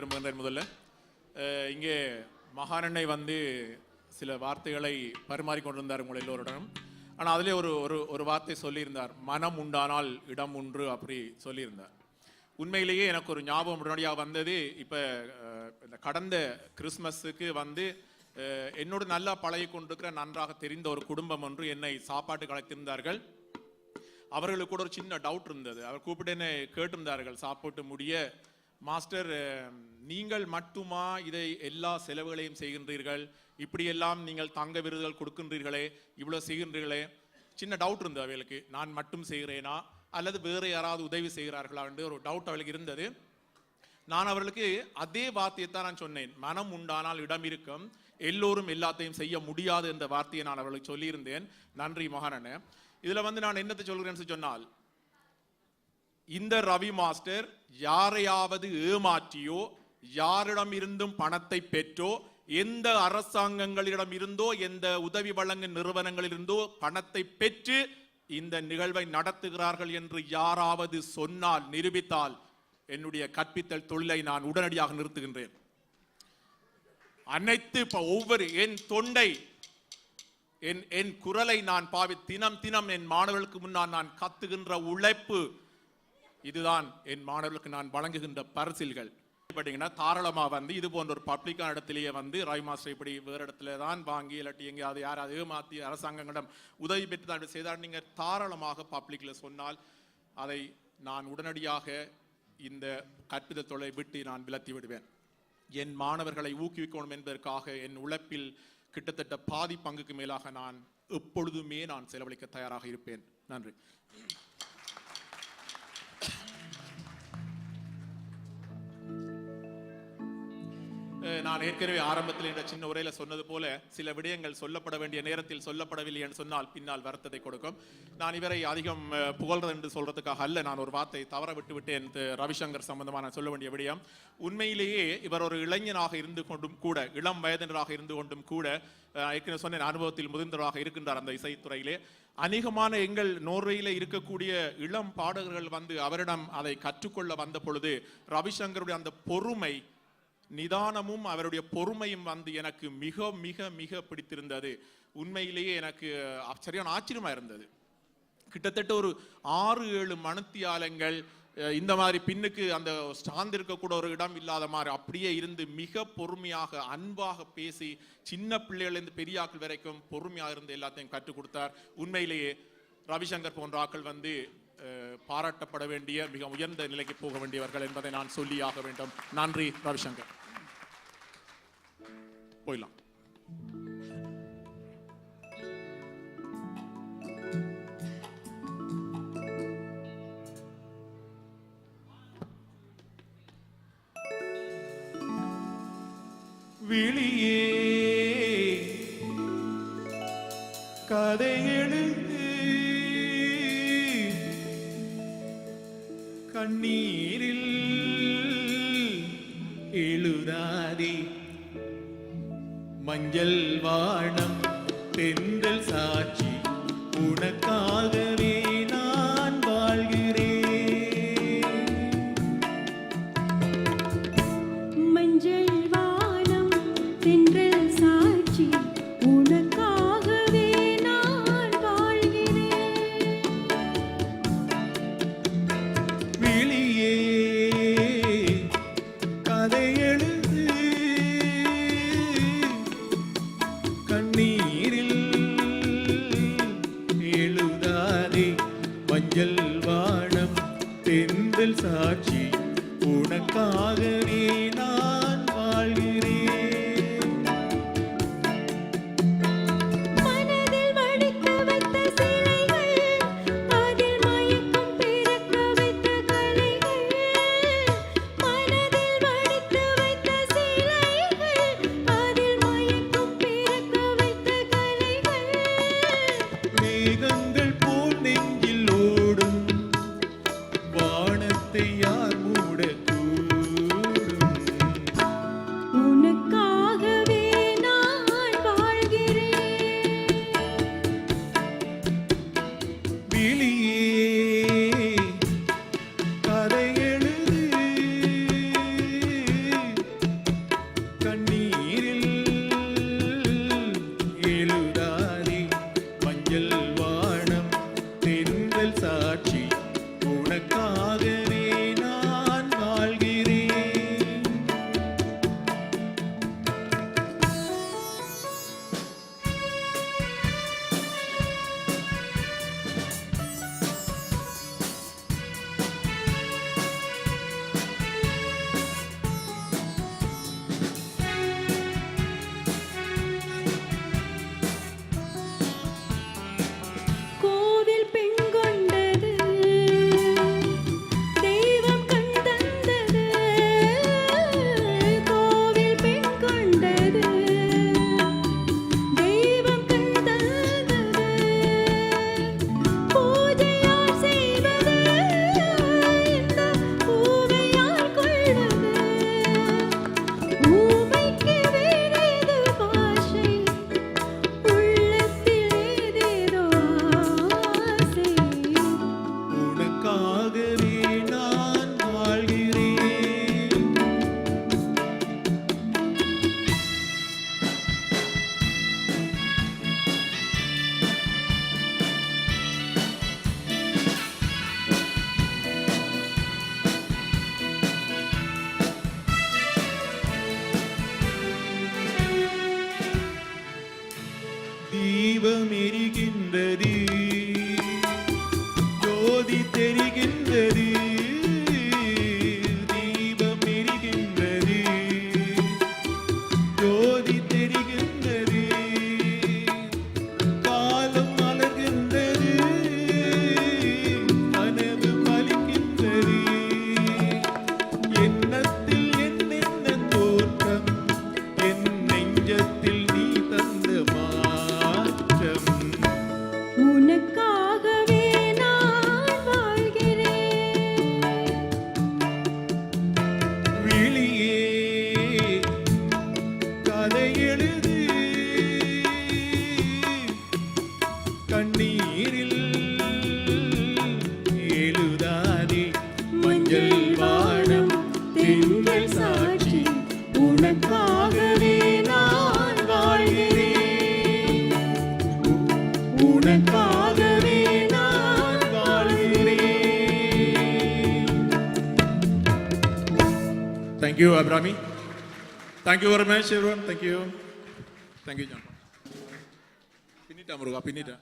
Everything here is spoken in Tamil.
விரும்புகின்றேன் முதல்ல. இங்கே மகானண்ணை வந்து சில வார்த்தைகளை பரிமாறிக்கொண்டிருந்தார் உங்கள் எல்லோருடனும். ஆனால் அதிலே ஒரு ஒரு ஒரு வார்த்தை சொல்லியிருந்தார். மனம் உண்டானால் இடம் உண்டு அப்படி சொல்லியிருந்தார். உண்மையிலேயே எனக்கு ஒரு ஞாபகம் உடனடியாக வந்தது. இப்போ இந்த கடந்த கிறிஸ்மஸுக்கு வந்து என்னோடு நல்லா பழகி கொண்டிருக்கிற நன்றாக தெரிந்த ஒரு குடும்பம் ஒன்று என்னை சாப்பாட்டுக்கு அழைத்திருந்தார்கள் அவர்களுக்கு கூட ஒரு சின்ன டவுட் இருந்தது. அவர் கூப்பிட்டு என்னை கேட்டிருந்தார்கள் சாப்பிட்டு முடிய. மாஸ்டர் நீங்கள் மட்டுமா இதை எல்லா செலவுகளையும் செய்கின்றீர்கள்? இப்படியெல்லாம் நீங்கள் தங்க விருதுகள் கொடுக்கின்றீர்களே இவ்வளோ செய்கின்றீர்களே. சின்ன டவுட் இருந்தது அவளுக்கு. நான் மட்டும் செய்கிறேனா? அல்லது வேறு யாராவது உதவி செய்கிறார்களா என்று ஒரு டவுட் அவளுக்கு இருந்தது. நான் அவர்களுக்கு அதே வார்த்தையைத்தான் நான் சொன்னேன். மனம் உண்டானால் இடம் இருக்கும். எல்லோரும் எல்லாத்தையும் செய்ய முடியாது என்ற வார்த்தையை நான் அவர்களுக்கு சொல்லியிருந்தேன். நன்றி மகானண்ணே இதில் வந்து நான் என்னத்தை சொல்கிறேன்னு சொன்னால் இந்த ரவி மாஸ்டர் யாரையாவது ஏமாற்றியோ யாரிடம் இருந்தும் பணத்தை பெற்றோ எந்த அரசாங்கங்களிடம் இருந்தோ எந்த உதவி வழங்கும் நிறுவனங்களிலிருந்தோ பணத்தை பெற்று இந்த நிகழ்வை நடத்துகிறார்கள் என்று யாராவது சொன்னால் நிரூபித்தால் என்னுடைய கற்பித்தல் தொழிலை நான் உடனடியாக நிறுத்துகின்றேன். அனைத்து இப்போ ஒவ்வொரு என் தொண்டை என் என் குரலை நான் பாவி தினம் தினம் என் மாணவர்களுக்கு முன்னால் நான் கத்துகின்ற உழைப்பு இதுதான் என் மாணவர்களுக்கு நான் வழங்குகின்ற பரிசில்கள். பார்த்தீங்கன்னா தாராளமாக வந்து இது போன்ற ஒரு பப்ளிக்கான இடத்திலேயே வந்து ராய் மாஸ்டர் இப்படி வேறு இடத்துல தான் வாங்கி இல்லாட்டி எங்கேயாவது யாராவது ஏமாற்றி அரசாங்கங்களிடம் உதவி பெற்று தான் செய்தால் நீங்கள் தாராளமாக பப்ளிக்கில் சொன்னால் அதை நான் உடனடியாக இந்த கற்பித தொலை விட்டு நான் விலத்தி விடுவேன். என் மாணவர்களை ஊக்குவிக்கணும் என்பதற்காக என் உழைப்பில் கிட்டத்தட்ட பாதி பங்குக்கு மேலாக நான் எப்பொழுதுமே நான் செலவழிக்க தயாராக இருப்பேன். நன்றி. நான் ஏற்கனவே ஆரம்பத்தில் என்ற சின்ன உரையில சொன்னது போல சில விடயங்கள் சொல்லப்பட வேண்டிய நேரத்தில் சொல்லப்படவில்லை என்று சொன்னால் பின்னால் வருத்தத்தை கொடுக்கும். நான் இவரை அதிகம் புகழ்றது என்று சொல்றதுக்காக அல்ல. நான் ஒரு வார்த்தை தவற விட்டு விட்டேன் ரவிசங்கர் சம்பந்தமான சொல்ல வேண்டிய விடயம். உண்மையிலேயே இவர் ஒரு இளைஞனாக இருந்து கொண்டும் கூட இளம் வயதினராக இருந்து கொண்டும் கூட ஏற்கனவே சொன்ன அனுபவத்தில் முதிர்ந்தவராக இருக்கின்றார் அந்த இசைத்துறையிலே. அநேகமான எங்கள் நோர்வையில் இருக்கக்கூடிய இளம் பாடகர்கள் வந்து அவரிடம் அதை கற்றுக்கொள்ள வந்த பொழுது ரவிசங்கருடைய அந்த பொறுமை நிதானமும் அவருடைய பொறுமையும் வந்து எனக்கு மிக மிக மிக பிடித்திருந்தது. உண்மையிலேயே எனக்கு சரியான ஆச்சரியமா இருந்தது. கிட்டத்தட்ட ஒரு ஆறு ஏழு மணித்தியாலங்கள் இந்த மாதிரி பின்னுக்கு அந்த ஸ்டாந்து இருக்கக்கூட ஒரு இடம் இல்லாத மாதிரி அப்படியே இருந்து மிக பொறுமையாக அன்பாக பேசி சின்ன பிள்ளைகள்லேருந்து பெரிய ஆட்கள் வரைக்கும் பொறுமையாக இருந்து எல்லாத்தையும் கற்றுக் கொடுத்தார். உண்மையிலேயே ரவிசங்கர் போன்ற ஆட்கள் வந்து பாராட்டப்பட வேண்டிய மிக உயர்ந்த நிலைக்கு போக வேண்டியவர்கள் என்பதை நான் சொல்லியாக வேண்டும். நன்றி ரவிசங்கர். போயிடலாம். விழியே கதை எழுது கண்ணீரில் எழுதாதே மஞ்சள் வானம் தென்றல் சாட்சி உனக்காகவே தென்றல் சாட்சி. உனக்காகவே நான் ஓடும் ചോദ്യത്തെരികിൽ Thank you, Abrami. Thank you very much, everyone. Thank you. Thank you, John. Pinita, Muruga, Pinita.